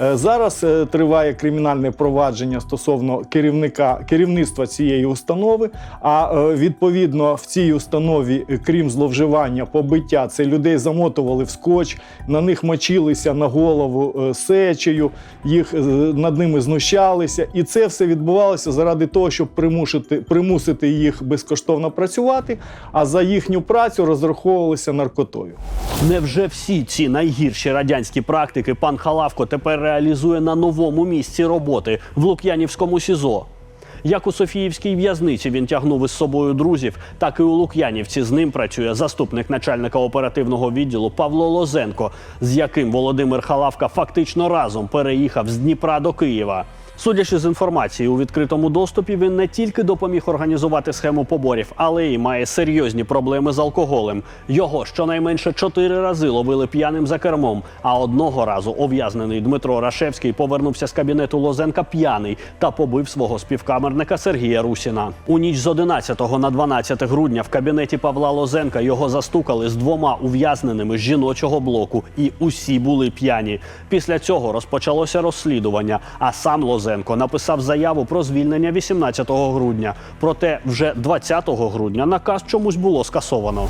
Е, Зараз е, триває кримінальне провадження стосовно керівника керівництва цієї установи. А е, відповідно в цій установі, крім зловживання, побиття, це людей замотували в скотч, на них мочилися на голову сечею, їх над ними знущалися, і це все відбувалося заради того, щоб примусити, примусити їх безкоштовно працювати, а за їхню працю розраховувалися наркотою. Невже всі ці найгірші радянські практики пан Халавко тепер реалізує на новому місці роботи в Лук'янівському СІЗО? Як у Софіївській в'язниці він тягнув із собою друзів, так і у Лук'янівці з ним працює заступник начальника оперативного відділу Павло Лозенко, з яким Володимир Халавка фактично разом переїхав з Дніпра до Києва. Судячи з інформації у відкритому доступі, він не тільки допоміг організувати схему поборів, але й має серйозні проблеми з алкоголем. Його щонайменше чотири рази ловили п'яним за кермом. А одного разу ув'язнений Дмитро Рашевський повернувся з кабінету Лозенка п'яний та побив свого співкамерника Сергія Русіна. У ніч з 11 на 12 грудня в кабінеті Павла Лозенка його застукали з двома ув'язненими з жіночого блоку, і усі були п'яні. Після цього розпочалося розслідування. А сам Лозенко написав заяву про звільнення 18 грудня. Проте вже 20 грудня наказ чомусь було скасовано.